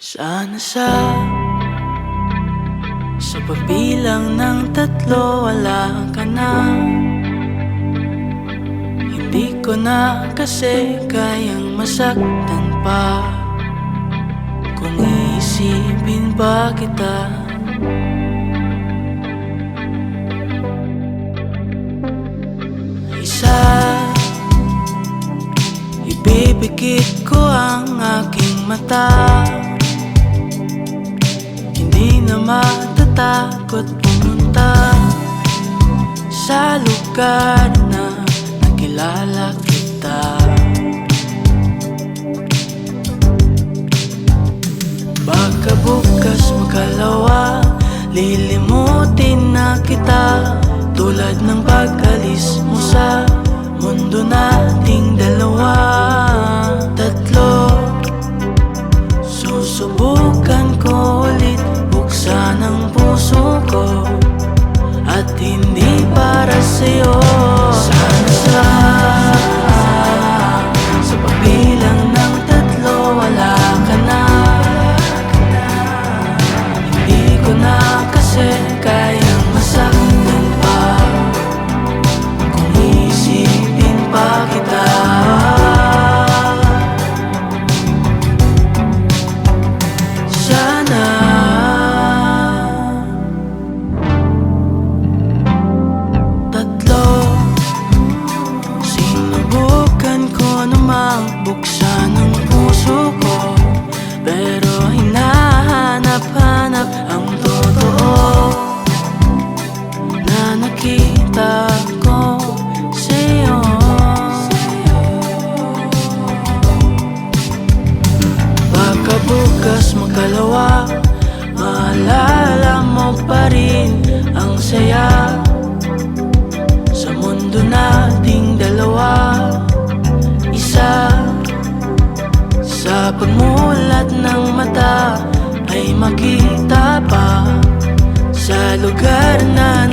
Sana sa Sa pagbilang ng tatlo wala ka na. Hindi ko na kasi kayang masaktan pa. Kung iisipin pa kita. Isa Ibibigit ko ang aking mata na matatakot pumunta Sa lugar na nakilala kita. Baka bukas makalawa Lilimutin na kita. Tulad ng pag-alis mo sa Mundo nating dalawa. Tatlo Susubukan Hindi para sa'yo books. Pagmulat ng mata Ay makita pa Sa lugar na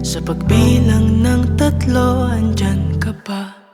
Sa pagbilang ng tatlo Andyan ka pa